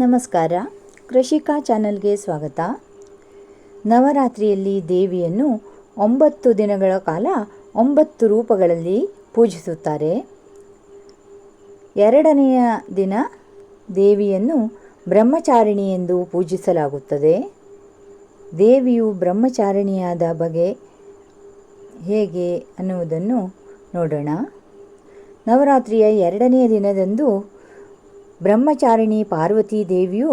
ನಮಸ್ಕಾರ. ಕೃಷಿಕಾ ಚಾನಲ್ಗೆ ಸ್ವಾಗತ. ನವರಾತ್ರಿಯಲ್ಲಿ ದೇವಿಯನ್ನು ಒಂಬತ್ತು ದಿನಗಳ ಕಾಲ ಒಂಬತ್ತು ರೂಪಗಳಲ್ಲಿ ಪೂಜಿಸುತ್ತಾರೆ. ಎರಡನೆಯ ದಿನ ದೇವಿಯನ್ನು ಬ್ರಹ್ಮಚಾರಿಣಿ ಎಂದು ಪೂಜಿಸಲಾಗುತ್ತದೆ. ದೇವಿಯು ಬ್ರಹ್ಮಚಾರಿಣಿಯಾದ ಬಗೆ ಹೇಗೆ ಅನ್ನುವುದನ್ನು ನೋಡೋಣ. ನವರಾತ್ರಿಯ ಎರಡನೆಯ ದಿನದಂದು ಬ್ರಹ್ಮಚಾರಿಣಿ ಪಾರ್ವತಿ ದೇವಿಯು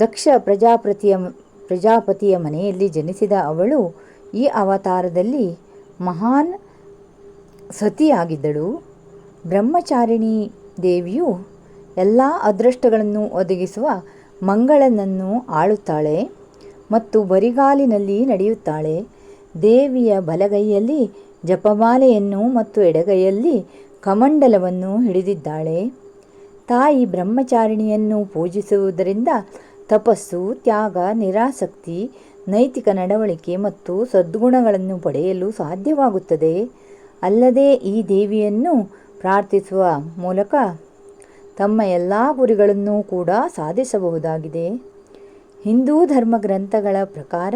ದಕ್ಷ ಪ್ರಜಾಪತಿಯ ಪ್ರಜಾಪತಿಯ ಮನೆಯಲ್ಲಿ ಜನಿಸಿದ ಅವಳು ಈ ಅವತಾರದಲ್ಲಿ ಮಹಾನ್ ಸತಿಯಾಗಿದ್ದಳು. ಬ್ರಹ್ಮಚಾರಿಣಿ ದೇವಿಯು ಎಲ್ಲ ಅದೃಷ್ಟಗಳನ್ನು ಒದಗಿಸುವ ಮಂಗಳನನ್ನು ಆಳುತ್ತಾಳೆ ಮತ್ತು ಬರಿಗಾಲಿನಲ್ಲಿ ನಡೆಯುತ್ತಾಳೆ. ದೇವಿಯ ಬಲಗೈಯಲ್ಲಿ ಜಪಮಾಲೆಯನ್ನು ಮತ್ತು ಎಡಗೈಯಲ್ಲಿ ಕಮಂಡಲವನ್ನು ಹಿಡಿದಿದ್ದಾಳೆ. ತಾಯಿ ಬ್ರಹ್ಮಚಾರಿಣಿಯನ್ನು ಪೂಜಿಸುವುದರಿಂದ ತಪಸ್ಸು, ತ್ಯಾಗ, ನಿರಾಸಕ್ತಿ, ನೈತಿಕ ನಡವಳಿಕೆ ಮತ್ತು ಸದ್ಗುಣಗಳನ್ನು ಪಡೆಯಲು ಸಾಧ್ಯವಾಗುತ್ತದೆ. ಅಲ್ಲದೆ ಈ ದೇವಿಯನ್ನು ಪ್ರಾರ್ಥಿಸುವ ಮೂಲಕ ತಮ್ಮ ಎಲ್ಲ ಗುರಿಗಳನ್ನು ಕೂಡ ಸಾಧಿಸಬಹುದಾಗಿದೆ. ಹಿಂದೂ ಧರ್ಮ ಗ್ರಂಥಗಳ ಪ್ರಕಾರ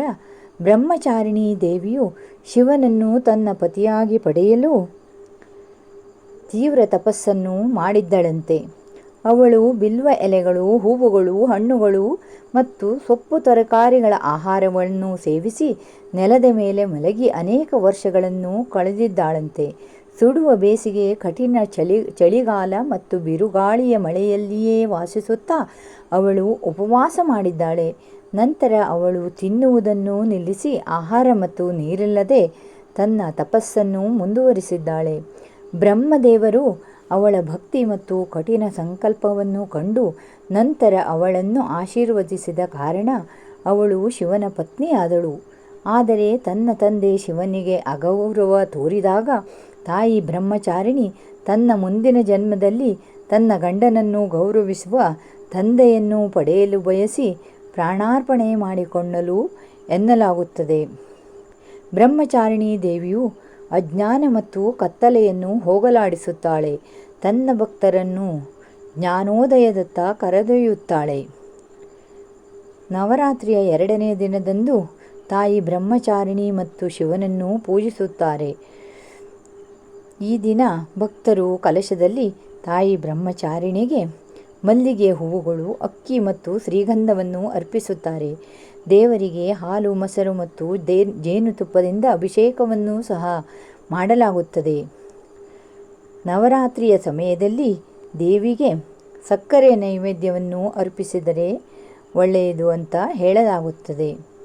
ಬ್ರಹ್ಮಚಾರಿಣಿ ದೇವಿಯು ಶಿವನನ್ನು ತನ್ನ ಪತಿಯಾಗಿ ಪಡೆಯಲು ತೀವ್ರ ತಪಸ್ಸನ್ನು ಮಾಡಿದ್ದಳಂತೆ. ಅವಳು ಬಿಲ್ವ ಎಲೆಗಳು, ಹೂವುಗಳು, ಹಣ್ಣುಗಳು ಮತ್ತು ಸೊಪ್ಪು ತರಕಾರಿಗಳ ಆಹಾರವನ್ನು ಸೇವಿಸಿ ನೆಲದ ಮೇಲೆ ಮಲಗಿ ಅನೇಕ ವರ್ಷಗಳನ್ನು ಕಳೆದಿದ್ದಾಳಂತೆ. ಸುಡುವ ಬೇಸಿಗೆ ಕಠಿಣ ಚಳಿ, ಚಳಿಗಾಲ ಮತ್ತು ಬಿರುಗಾಳಿಯ ಮಳೆಯಲ್ಲಿಯೇ ವಾಸಿಸುತ್ತಾ ಅವಳು ಉಪವಾಸ ಮಾಡಿದ್ದಾಳೆ. ನಂತರ ಅವಳು ತಿನ್ನುವುದನ್ನು ನಿಲ್ಲಿಸಿ ಆಹಾರ ಮತ್ತು ನೀರಿಲ್ಲದೆ ತನ್ನ ತಪಸ್ಸನ್ನು ಮುಂದುವರಿಸಿದ್ದಾಳೆ. ಬ್ರಹ್ಮದೇವರು ಅವಳ ಭಕ್ತಿ ಮತ್ತು ಕಠಿಣ ಸಂಕಲ್ಪವನ್ನು ಕಂಡು ನಂತರ ಅವಳನ್ನು ಆಶೀರ್ವದಿಸಿದ ಕಾರಣ ಅವಳು ಶಿವನ ಪತ್ನಿಯಾದಳು. ಆದರೆ ತನ್ನ ತಂದೆ ಶಿವನಿಗೆ ಅಗೌರವ ತೋರಿದಾಗ ತಾಯಿ ಬ್ರಹ್ಮಚಾರಿಣಿ ತನ್ನ ಮುಂದಿನ ಜನ್ಮದಲ್ಲಿ ತನ್ನ ಗಂಡನನ್ನು ಗೌರವಿಸುವ ತಂದೆಯನ್ನು ಪಡೆಯಲು ಬಯಸಿ ಪ್ರಾಣಾರ್ಪಣೆ ಮಾಡಿಕೊಳ್ಳಲು ಎನ್ನಲಾಗುತ್ತದೆ. ಬ್ರಹ್ಮಚಾರಿಣಿ ದೇವಿಯು ಅಜ್ಞಾನ ಮತ್ತು ಕತ್ತಲೆಯನ್ನು ಹೋಗಲಾಡಿಸುತ್ತಾಳೆ. ತನ್ನ ಭಕ್ತರನ್ನು ಜ್ಞಾನೋದಯದತ್ತ ಕರೆದೊಯ್ಯುತ್ತಾಳೆ. ನವರಾತ್ರಿಯ ಎರಡನೇ ದಿನದಂದು ತಾಯಿ ಬ್ರಹ್ಮಚಾರಿಣಿ ಮತ್ತು ಶಿವನನ್ನು ಪೂಜಿಸುತ್ತಾರೆ. ಈ ದಿನ ಭಕ್ತರು ಕಲಶದಲ್ಲಿ ತಾಯಿ ಬ್ರಹ್ಮಚಾರಿಣಿಗೆ ಮಲ್ಲಿಗೆ ಹೂವುಗಳು, ಅಕ್ಕಿ ಮತ್ತು ಶ್ರೀಗಂಧವನ್ನು ಅರ್ಪಿಸುತ್ತಾರೆ. ದೇವರಿಗೆ ಹಾಲು, ಮೊಸರು ಮತ್ತು ದೇ, ಜೇನುತುಪ್ಪದಿಂದ ಅಭಿಷೇಕವನ್ನು ಸಹ ಮಾಡಲಾಗುತ್ತದೆ. ನವರಾತ್ರಿಯ ಸಮಯದಲ್ಲಿ ದೇವಿಗೆ ಸಕ್ಕರೆ ನೈವೇದ್ಯವನ್ನು ಅರ್ಪಿಸಿದರೆ ಒಳ್ಳೆಯದು ಅಂತ ಹೇಳಲಾಗುತ್ತದೆ.